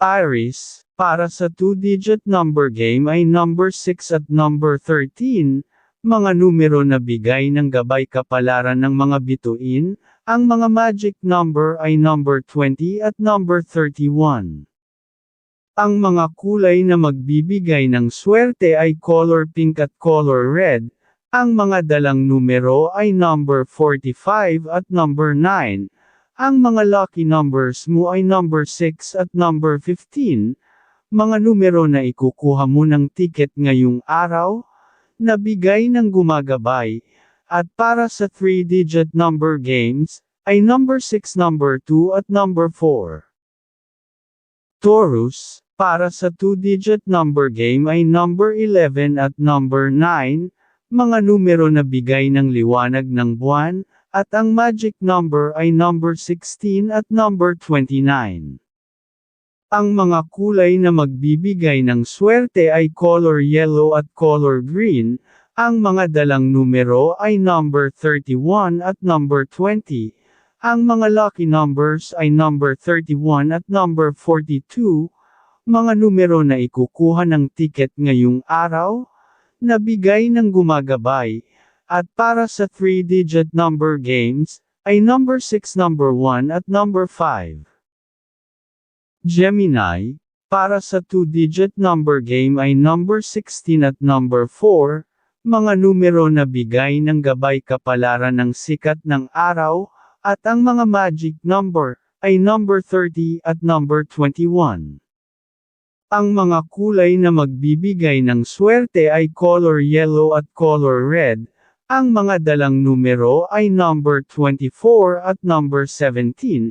Iris, para sa 2-digit number game ay number 6 at number 13, mga numero na bigay ng gabay kapalaran ng mga bituin, ang mga magic number ay number 20 at number 31. Ang mga kulay na magbibigay ng swerte ay color pink at color red, ang mga dalang numero ay number 45 at number 9, ang mga lucky numbers mo ay number 6 at number 15, mga numero na ikukuha mo ng ticket ngayong araw, na bigay ng gumagabay, at para sa 3-digit number games, ay number 6 number 2 at number 4. Taurus, para sa 2-digit number game ay number 11 at number 9, mga numero na bigay ng liwanag ng buwan, at ang magic number ay number 16 at number 29. Ang mga kulay na magbibigay ng swerte ay color yellow at color green, ang mga dalang numero ay number 31 at number 20, ang mga lucky numbers ay number 31 at number 42, mga numero na ikukuha ng ticket ngayong araw, na bigay ng gumagabay, at para sa 3-digit number games, ay number 6 number 1 at number 5. Gemini, para sa 2-digit number game ay number 16 at number 4, mga numero na bigay ng gabay kapalaran ng sikat ng araw, at ang mga magic number, ay number 30 at number 21. Ang mga kulay na magbibigay ng swerte ay color yellow at color red, ang mga dalang numero ay number 24 at number 17.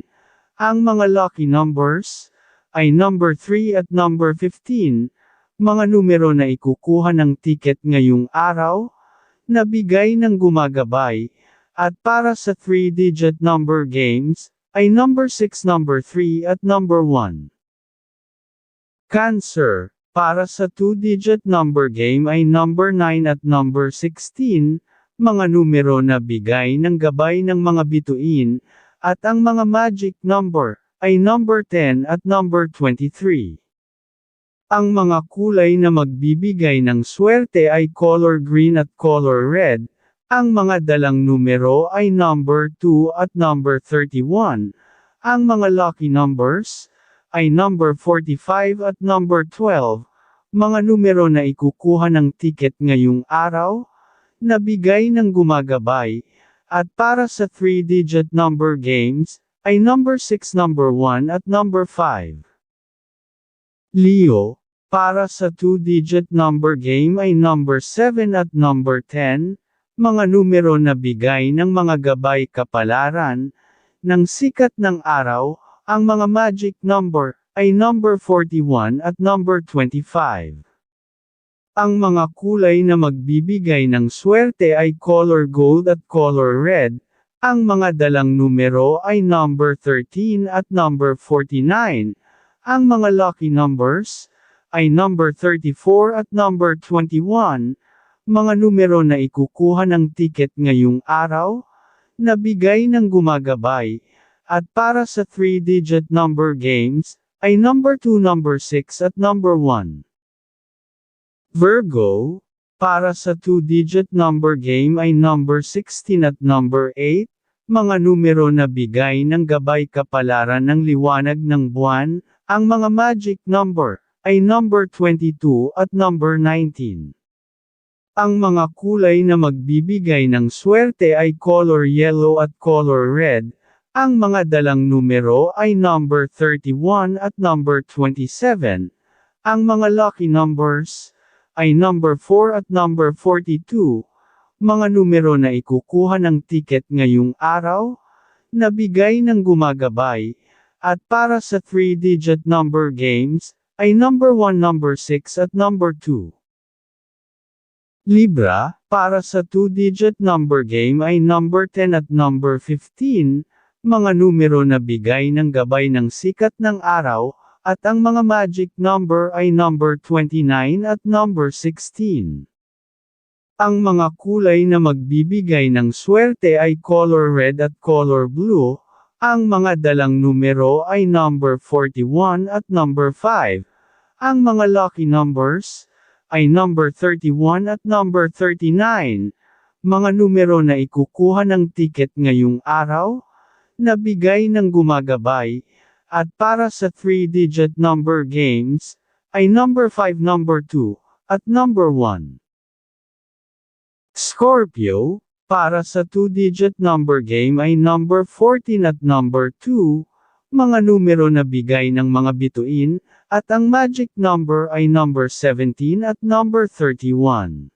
Ang mga lucky numbers ay number 3 at number 15. Mga numero na ikukuha ng ticket ngayong araw, na bigay ng gumagabay, at para sa 3-digit number games, ay number 6 number 3 at number 1. Cancer, para sa 2-digit number game ay number 9 at number 16, mga numero na bigay ng gabay ng mga bituin, at ang mga magic number, ay number 10 at number 23. Ang mga kulay na magbibigay ng swerte ay color green at color red, ang mga dalang numero ay number 2 at number 31, ang mga lucky numbers, ay number 45 at number 12, mga numero na ikukuha ng ticket ngayong araw, Nabigay ng gumagabay, at para sa 3-digit number games, ay number 6 number 1 at number 5. Leo, para sa 2-digit number game ay number 7 at number 10, mga numero na bigay ng mga gabay kapalaran, ng sikat ng araw, ang mga magic number, ay number 41 at number 25. Ang mga kulay na magbibigay ng swerte ay color gold at color red, ang mga dalang numero ay number 13 at number 49, ang mga lucky numbers ay number 34 at number 21, mga numero na ikukuha ng ticket ngayong araw, na bigay ng gumagabay, at para sa 3-digit number games, ay number 2 number 6 at number 1. Virgo, para sa 2-digit number game ay number 16 at number 8, mga numero na bigay ng gabay kapalaran ng liwanag ng buwan, ang mga magic number, ay number 22 at number 19. Ang mga kulay na magbibigay ng swerte ay color yellow at color red, ang mga dalang numero ay number 31 at number 27, ang mga lucky numbers, ay number 4 at number 42, mga numero na ikukuha ng ticket ngayong araw, na bigay ng gumagabay, at para sa 3-digit number games, ay number 1 number 6 at number 2. Libra, para sa 2-digit number game ay number 10 at number 15, mga numero na bigay ng gabay ng sikat ng araw, at ang mga magic number ay number 29 at number 16. Ang mga kulay na magbibigay ng swerte ay color red at color blue, Ang mga dalang numero ay number 41 at number 5. Ang mga lucky numbers ay number 31 at number 39. Mga numero na ikukuha ng ticket ngayong araw, na bigay ng gumagabay, at para sa 3-digit number games, ay number 5 number 2, at number 1. Scorpio, para sa 2-digit number game ay number 14 at number 2, mga numero na bigay ng mga bituin, at ang magic number ay number 17 at number 31.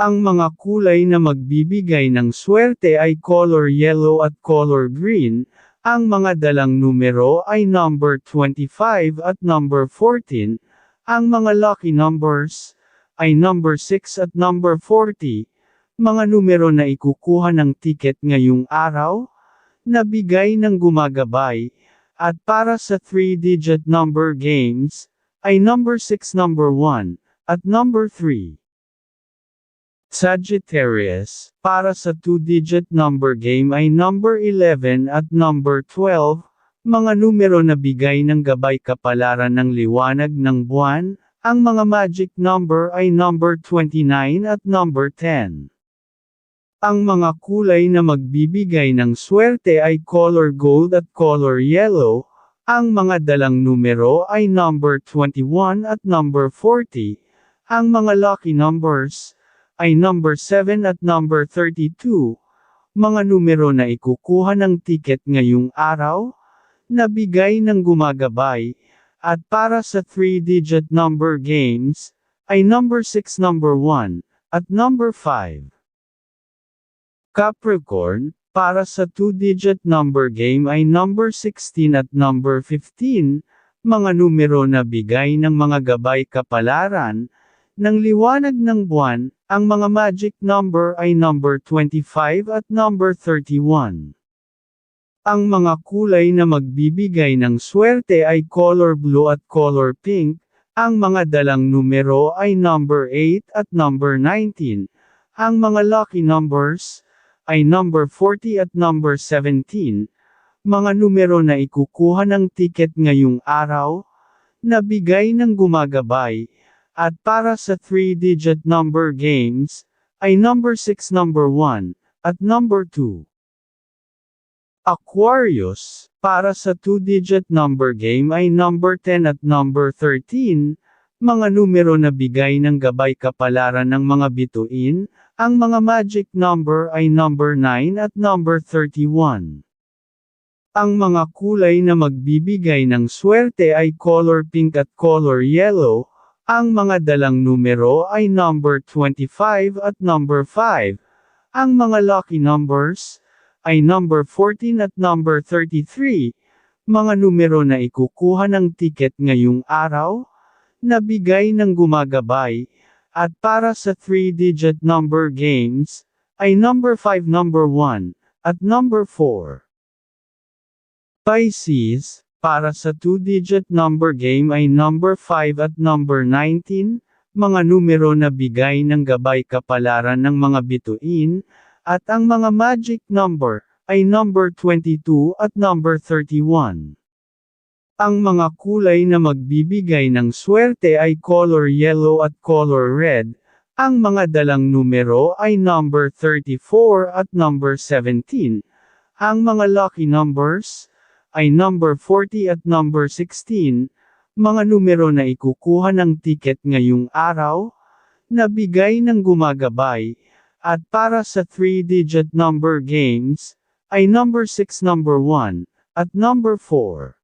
Ang mga kulay na magbibigay ng swerte ay color yellow at color green, ang mga dalang numero ay number 25 at number 14, ang mga lucky numbers ay number 6 at number 40, mga numero na ikukuha ng ticket ngayong araw, na bigay ng gumagabay, at para sa 3-digit number games, ay number 6 number 1, at number 3. Sagittarius, para sa 2-digit number game ay number 11 at number 12, mga numero na bigay ng gabay kapalaran ng liwanag ng buwan, ang mga magic number ay number 29 at number 10. Ang mga kulay na magbibigay ng swerte ay color gold at color yellow, ang mga dalang numero ay number 21 at number 40, ang mga lucky numbers ay number 7 at number 32, mga numero na ikukuha ng ticket ngayong araw, na bigay ng gumagabay, at para sa 3-digit number games, ay number 6 number 1, at number 5. Capricorn, para sa 2-digit number game ay number 16 at number 15, mga numero na bigay ng mga gabay kapalaran, ng liwanag ng buwan, ang mga magic number ay number 25 at number 31. Ang mga kulay na magbibigay ng swerte ay color blue at color pink, ang mga dalang numero ay number 8 at number 19. Ang mga lucky numbers ay number 40 at number 17, mga numero na ikukuha ng ticket ngayong araw, na bigay ng gumagabay, at para sa 3-digit number games, ay number 6 number 1, at number 2. Aquarius, para sa 2-digit number game ay number 10 at number 13, mga numero na bigay ng gabay kapalaran ng mga bituin, ang mga magic number ay number 9 at number 31. Ang mga kulay na magbibigay ng swerte ay color pink at color yellow, ang mga dalang numero ay number 25 at number 5. Ang mga lucky numbers ay number 14 at number 33, mga numero na ikukuha ng ticket ngayong araw, na bigay ng gumagabay, at para sa 3-digit number games, ay number 5 number 1, at number 4. Pisces, para sa 2-digit number game ay number 5 at number 19, mga numero na bigay ng gabay kapalaran ng mga bituin, at ang mga magic number, ay number 22 at number 31. Ang mga kulay na magbibigay ng swerte ay color yellow at color red, ang mga dalang numero ay number 34 at number 17. Ang mga lucky numbers ay number 40 at number 16, mga numero na ikukuha ng ticket ngayong araw, na bigay ng gumagabay, at para sa 3-digit number games, ay number 6 number 1, at number 4.